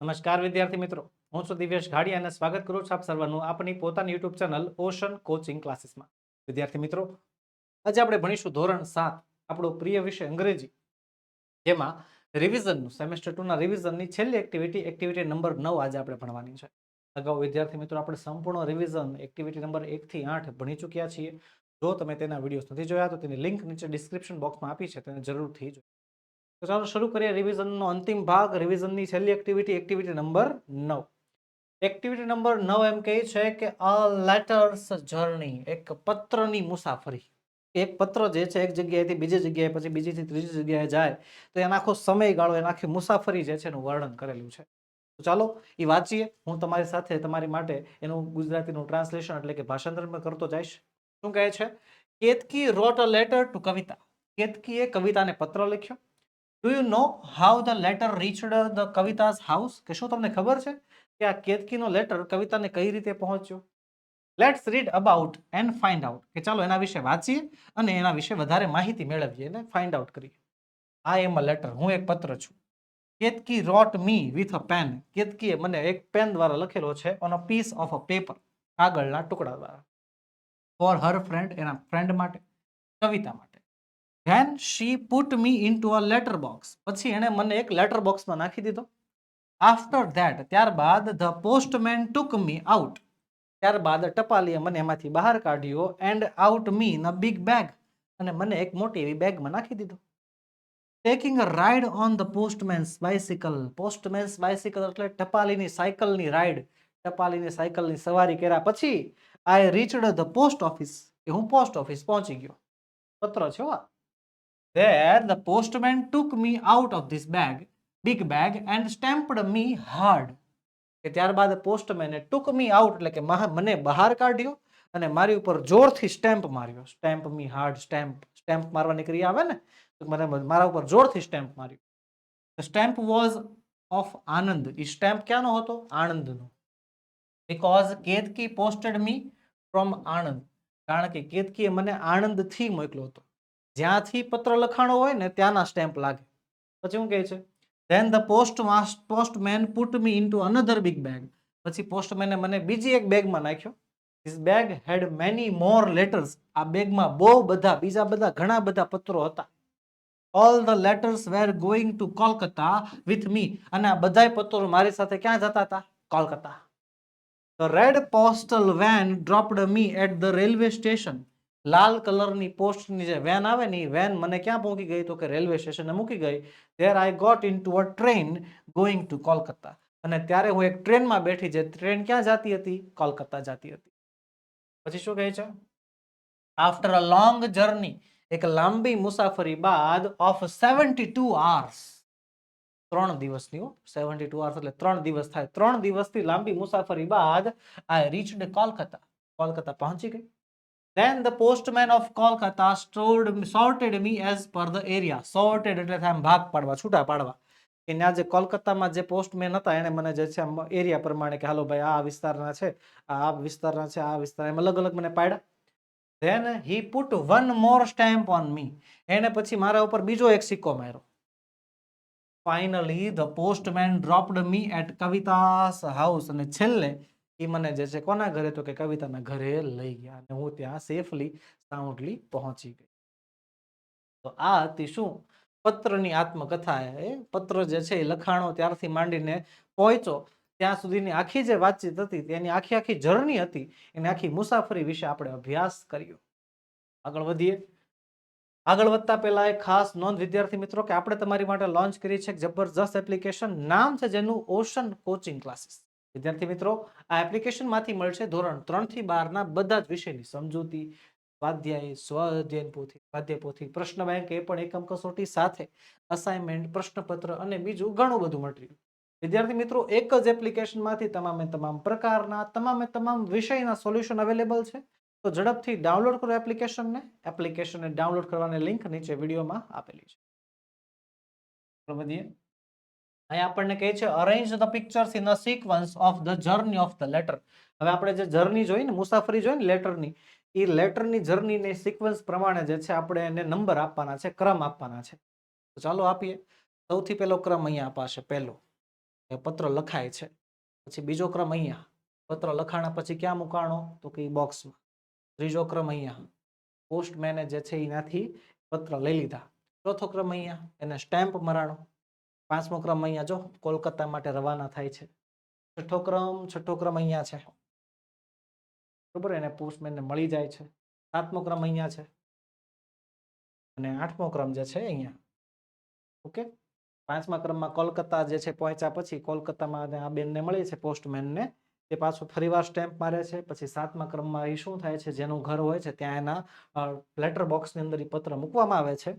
નમસ્કાર વિદ્યાર્થી મિત્રો. હું છું દિવ્યેશ ઘાડી અને સ્વાગત કરું છું આપ સર્વનું આપની પોતાની યુટ્યુબ ચેનલ ઓશન કોચિંગ ક્લાસીસમાં. વિદ્યાર્થી મિત્રો, આજે આપણે ભણીશું ધોરણ સાત, આપણો પ્રિય વિષય અંગ્રેજી. જેમાં રિવિઝનનું સેમેસ્ટર ટુના રિવિઝનની છેલ્લી એક્ટિવિટી એક્ટિવિટી નંબર નવ આજે આપણે ભણવાની છે. અગાઉ વિદ્યાર્થી મિત્રો, આપણે સંપૂર્ણ રિવિઝન એક્ટિવિટી નંબર એકથી આઠ ભણી ચૂક્યા છીએ. જો તમે તેના વિડીયોઝ નથી જોયા, તો તેની લિંક નીચે ડિસ્ક્રિપ્શન બોક્સમાં આપી છે, તેને જરૂરથી જોજો તો ચાલો શરૂ કરીએ રિવિઝનનો અંતિમ ભાગ. રિવિઝનની છેલ્લી એક્ટિવિટી એક્ટિવિટી નંબર નવ. એક્ટિવિટી નંબર નવ એમ કહે છે કે અ લેટર્સ જર્ની એક પત્રની મુસાફરી. એક પત્ર જે છે, એક જગ્યાએથી બીજી જગ્યાએ, પછી બીજીથી ત્રીજી જગ્યાએ જાય, તો એનો આખો સમયગાળો, એના આખી મુસાફરી જે છે એનું વર્ણન કરેલું છે. તો ચાલો એ વાંચીએ. હું તમારી સાથે, તમારી માટે એનું ગુજરાતીનું ટ્રાન્સલેશન એટલે કે ભાષાંતર કરતો જઈશ. શું કહે છે? Ketaki wrote a letter to Kavita. કેતકીએ કવિતાને પત્ર લખ્યો. Do you know how the letter reached the Kavita's house કે શું તમને ખબર છે કે આ કેતકીનો લેટર કવિતાને કઈ રીતે પહોંચ્યો? Let's read about and find out કે ચાલો એના વિશે વાંચીએ અને એના વિશે વધારે માહિતી મેળવીએ અને ફાઇન્ડ આઉટ કરીએ. આ એમ લેટર હું એક પત્ર છું. Ketaki wrote me with a pen કેતકીએ મને એક પેન દ્વારા લખેલો છે on a piece of a paper કાગળના ટુકડા દ્વારા. ફોર હર ફ્રેન્ડ એના ફ્રેન્ડ માટે. કવિતા માટે. Then she put me into a letter box પછી એણે મને એક લેટર બોક્સમાં નાખી દીધો. આફ્ટર ધેટ ત્યારબાદ the postman took me out ત્યારબાદ ટપાલીએ મને એમાંથી બહાર કાઢ્યો એન્ડ આઉટ મી ન બિગ બેગ અને મને એક મોટી એવી બેગમાં નાખી દીધો. Taking a ride on the postman's bicycle postman's bicycle એટલે ટપાલીની સાયકલની રાઇડ ટપાલીની સાયકલની સવારી કર્યા પછી I reached the post office કે હું પોસ્ટ ઓફિસ પહોંચી ગયો. પત્ર છે આ. There the postman took me out of this bag, big bag, and stamped me hard. કે ત્યારબાદ પોસ્ટમેને took me out એટલે કે મહા- મને બહાર કાઢ્યો અને મારી ઉપર જોરથી સ્ટેમ્પ માર્યો. Stamp me hard stamp stamp મારવાની ક્રિયા આવે ને તો મને મારા ઉપર જોરથી સ્ટેમ્પ માર્યો. The stamp was of Anand. A stamp ક્યાંનો હતો? આણંદનો because Ketaki posted me from Anand કારણ કે કેતકીએ મને આણંદથી મોકલ્યો હતો. જ્યાંથી પત્ર લખાણો હોય ને ત્યાંના સ્ટેમ્પ લાગે. પછી શું કહે છે? Then the post postman put me into another big bag પછી પોસ્ટમેને મને બીજી એક બેગમાં નાખ્યો. This bag had many more letters આ બેગમાં બહુ બધા, બીજા બધા ઘણા બધા પત્રો હતા. All the letters were going to Kolkata with me અને આ બધાય પત્રો મારી સાથે ક્યાં જતા હતા? Kolkata. The red postal van dropped me at the railway station લાલ કલરની પોસ્ટની જે વેન આવે ને, એ વેન મને ક્યાં પહોંચી ગઈ? તો કે રેલવે સ્ટેશને મૂકી ગઈ. There I got into a train going to Kolkata અને ત્યારે હું એક ટ્રેનમાં બેઠી, જે ટ્રેન ક્યાં જતી હતી? કોલકાતા જતી હતી. પછી શું કહે છે? આફ્ટર અ લોંગ જર્ની એક લાંબી મુસાફરી બાદ ઓફ સેવન્ટી ટુ આવર્સ ત્રણ દિવસની સેવન્ટી ટુ આર્સ એટલે ત્રણ દિવસ થાય. ત્રણ દિવસથી લાંબી મુસાફરી બાદ આઈ રીચડ કોલકાતા કોલકાતા પહોંચી ગઈ. Then the postman of Kolkata stored, sorted me as per the area. Sorted એટલે આમ ભાગ પાડવા છૂટા પાડવા. કે ત્યાં જે કોલકાતામાં જે પોસ્ટમેન હતા એને મને જે છે એરિયા પ્રમાણે કે હાલો ભાઈ આ વિસ્તારના છે આ વિસ્તારના છે આ વિસ્તાર એમ અલગ અલગ મને પાડ્યા. Then he put one more stamp on me એને પછી મારા ઉપર બીજો એક સિક્કો માર્યો. Finally the postman dropped me at Kavita's house અને છેલ્લે એ મને જે છે કોના ઘરે? તો કે કવિતાના ઘરે લઈ ગયા અને હું ત્યાં સેફલી સાઉન્ડલી પહોંચી ગઈ. તો આ હતી શું? પત્રની આત્મકથા એ. પત્ર જે છે એ લખાણો ત્યારથી માંડીને પહોંચો ત્યાં સુધીની આખી જે વાતચીત હતી તેની આખી આખી જર્ની હતી. એની આખી મુસાફરી વિશે આપણે અભ્યાસ કર્યો. આગળ વધીએ. આગળ વધતા પહેલા એક ખાસ નોંધ વિદ્યાર્થી મિત્રો કે આપણે તમારી માટે લોન્ચ કરી છે જબરજસ્ત એપ્લિકેશન નામ છે જેનું ઓશન કોચિંગ ક્લાસીસ વિદ્યાર્થી મિત્રો, આ એપ્લિકેશનમાંથી મળશે ધોરણ ત્રણથી બારના બધા જ વિષયની સમજૂતી, સ્વાધ્યાય સ્વ અધ્યયન પોથી સ્વાધ્યાય પોથી પ્રશ્ન બેંક એ પણ એકમ કસોટી સાથે અસાઇનમેન્ટ પ્રશ્નપત્ર અને બીજું ઘણું બધું મટીરિયલ વિદ્યાર્થી મિત્રો, એક જ એપ્લિકેશનમાંથી તમામે તમામ પ્રકારના, તમામે તમામ વિષયના સોલ્યુશન અવેલેબલ છે. તો ઝડપથી ડાઉનલોડ કરો એપ્લિકેશનને એપ્લિકેશનને ડાઉનલોડ કરવાની લિંક નીચે વિડીયોમાં આપેલી છે. વધીએ. અહીં આપણને કહે છે arrange the pictures in a sequence of the journey of the letter હવે આપણે જે જર્ની જોઈ ને, મુસાફરી જોઈ ને લેટરની એ લેટરની જર્નીને સિક્વન્સ પ્રમાણે જે છે, આપણે એને નંબર આપવાના છે, ક્રમ આપવાના છે. તો ચાલો આપીએ. સૌથી પહેલો ક્રમ અહીંયા અપાશે, પહેલો. એ પત્ર લખાય છે. પછી બીજો ક્રમ અહીંયા. પત્ર લખાણા પછી ક્યાં મુકાણો? તો કે બોક્સમાં ત્રીજો ક્રમ અહીંયા. પોસ્ટમેને જે છે, એનાથી પત્ર લઈ લીધા. ચોથો ક્રમ અહીંયા, એને સ્ટેમ્પ મરાણો. પાંચમો ક્રમ અહીંયા જો, કોલકાતા માટે રવાના થાય છે. છઠ્ઠો ક્રમ છઠ્ઠો ક્રમ અહીંયા છે. બરોબર? એને પોસ્ટમેનને મળી જાય છે. સાતમો ક્રમ અહીંયા છે. અને આઠમો ક્રમ જે છે અહીંયા. ઓકે? પાંચમા ક્રમમાં કોલકાતા જે છે પહોંચ્યા પછી કોલકાતામાં આ બેનને મળે છે પોસ્ટમેનને. તે પાછો ફરીવાર સ્ટેમ્પ મારે છે. પછી સાતમા ક્રમમાં એ શું થાય છે? જેનું ઘર હોય છે, ત્યાં એના લેટર બોક્સની અંદર એ પત્ર મૂકવામાં આવે છે.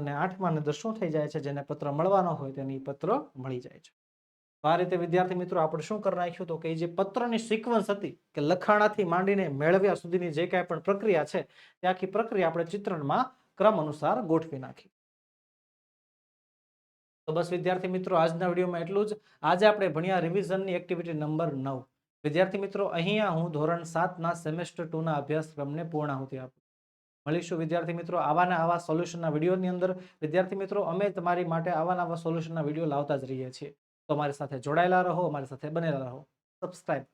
અને આઠમા અને અંદર થઈ જાય છે, જેને પત્ર મળવાનો હોય તેની પત્ર મળી જાય છે. આ રીતે વિદ્યાર્થી મિત્રો આપણે શું કરી નાખ્યું તો કે જે પત્રની સિક્વન્સ હતી કે લખાણાથી માંડીને મેળવ્યા સુધીની જે કાંઈ પણ પ્રક્રિયા છે તે આખી પ્રક્રિયા આપણે ચિત્રણમાં ક્રમ અનુસાર ગોઠવી નાખી. તો બસ વિદ્યાર્થી મિત્રો આજના વિડીયોમાં એટલું જ. આજે આપણે ભણ્યા રિવિઝનની એક્ટિવિટી નંબર નવ. વિદ્યાર્થી મિત્રો, અહીંયા હું ધોરણ સાતના સેમેસ્ટર ટુના અભ્યાસક્રમને પૂર્ણાહુતિ આપું મળીશું વિદ્યાર્થી મિત્રો આવાના આવા સોલ્યુશનના વિડીયોની અંદર. વિદ્યાર્થી મિત્રો, અમે તમારી માટે આવાના આવા સોલ્યુશનના વીડિયો લાવતા જ રહીએ છીએ. તો અમારી સાથે જોડાયેલા રહો, અમારી સાથે બનેલા રહો. સબસ્ક્રાઇબ